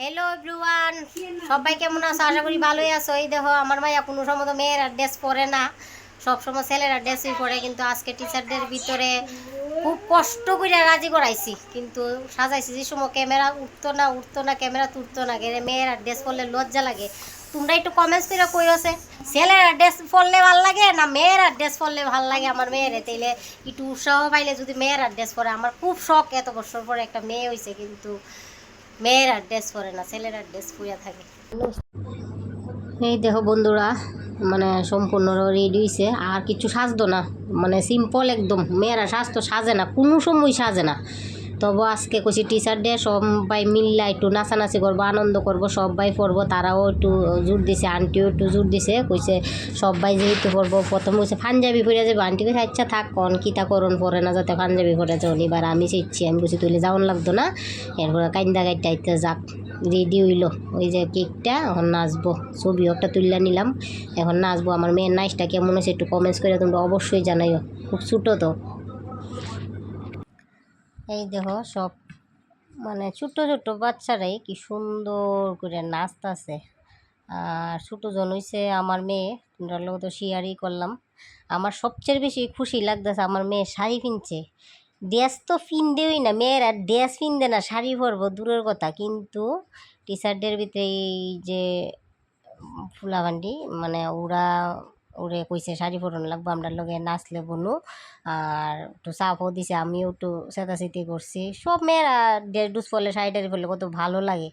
Hello everyone সবাই কেমন আছো? আশা করি ভালোই আছো। এই দেখো, আমার মাইয়া কোনো সময় তো মেয়েরা ড্রেস পরে না। সবসময় ছেলেরা ড্রেসই পরে, কিন্তু আজকে টিচারদের ভিতরে খুব কষ্ট করে রাজি করাইছি। কিন্তু সাজাইছি যে সময় ক্যামেরা উঠতো না উঠতো না ক্যামেরা তুলতো না, গেলে মেয়েরা ড্রেস পরলে লজ্জা লাগে। তোমরা একটু কমেন্টস করে কই আছে ছেলেরা ড্রেস পরলে ভালো লাগে না মেয়েরা ড্রেস পরলে ভালো লাগে? আমার মেয়েরে তাইলে একটু উৎসাহ পাইলে যদি মেয়েরা ড্রেস পরে আমার খুব শখ এত বছর পরে একটা মেয়ে হয়েছে কিন্তু মেয়েরা ড্রেস পরে না, ছেলেরা ড্রেস পুয়া থাকে। এই দেখো বন্ধুরা মানে সম্পূর্ণ রেডি হয়েছে আর কিছু সাজতো না মানে সিম্পল একদম। মেয়েরা সাজতো সাজে না, কোনো সময় সাজে না। তবু আজকে কইছি টিচার ডে সবাই মিললা একটু নাচানাচি করব, আনন্দ করব, সবাই পড়ব, তারাও একটু জোর দিছে আন্টিও একটু জোর দিছে, কইছে সবাই যেহেতু পড়ব, প্রথম কইছে পাঞ্জাবি পরে যাবে আন্টি কইছে আচ্ছা থাক, কন কিতা করুন পরে না, যাতে পাঞ্জাবি পরে যাও এবার আমি শিখছি আমি কইছি তুলে যাওয়ান লাগতো না? এরপরে কাইন্দা গাইতে আইতে যাক রেডি হইল। ওই যে কেকটা, এখন নাচবো। ছবি একটা তুললে নিলাম, এখন নাচবো। আমার মেয়ের নাচটা কেমন হয়েছে একটু কমেন্টস করে তোমরা অবশ্যই জানাইও। খুব ছোটো তো। এই দেখো সব মানে ছোট ছোট বাচ্চারাই কি সুন্দর করে নাচতাছে। আর ছোটো জন হইছে আমার মেয়ে, তোমরা লোক তো শেয়ারই করলাম। আমার সবচেয়ে বেশি খুশি লাগতেছে আমার মেয়ে শাড়ি কিনছে ড্রেস তো পিনদেই না, মেয়ের মেয়েরা ড্রেস পিনদে না, শাড়ি পরবো, দূরের কথা। কিন্তু টিচারদের ভিতরে এই যে ফুলাভান্ডি মানে ওরা ওরে কইছে, শাড়ি পরন লাগবো, আমরা লগে নাচলে বনু। আর একটু চাপও দিছে, আমিও একটু চেতাচেতি করছি। সব মেয়েরা ড্রেস ডুস পরলে, শাড়ি টাড়ি পরলে কত ভালো লাগে।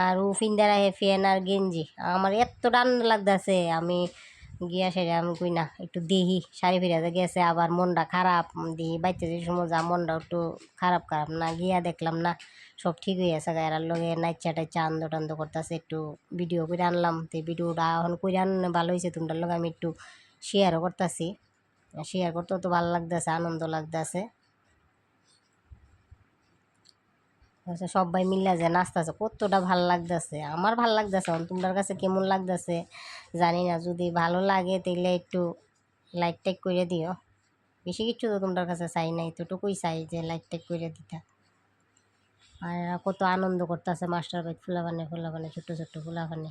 আর ও ফিন্দারা হে ফেন আর গেঞ্জি। আমার এত রান্না লাগতেছে, আমি গিয়া সেরে আমি কই না, একটু দেখি শাড়ি ফিরে গেছে, আবার মনটা খারাপ দিই বাইতে যে সময় যা মনটা একটু খারাপ খারাপ না, গিয়া দেখলাম না, সব ঠিক হয়ে আছে গায়ের লগে নাইচা টাইচা আন্দ টান্দ করতেছে, একটু ভিডিও করে আনলাম, তো ভিডিওটা এখন করে আন ভালো হয়েছে তোমার লগে আমি একটু শেয়ারও করতেছি। শেয়ার করতেও তো ভালো লাগতেছে, আনন্দ লাগতেছে। সবাই মিলে যে নাচতেছে, কতটা ভালো লাগতেছে। আমার ভালো লাগতেছে তোমার কাছে কেমন লাগতেছে জানি না, যদি ভালো লাগে তাহলে একটু লাইক টাইক করে দিও। বেশি কিছু তো তোমার কাছে চাই নাই, এতটুকুই চাই যে লাইক টাইক করে দিতা। আর কত আনন্দ করতেছে মাস্টার ভাই ফুলাবানে ফুলাবানে ছোটো ছোটো ফুলাবানে।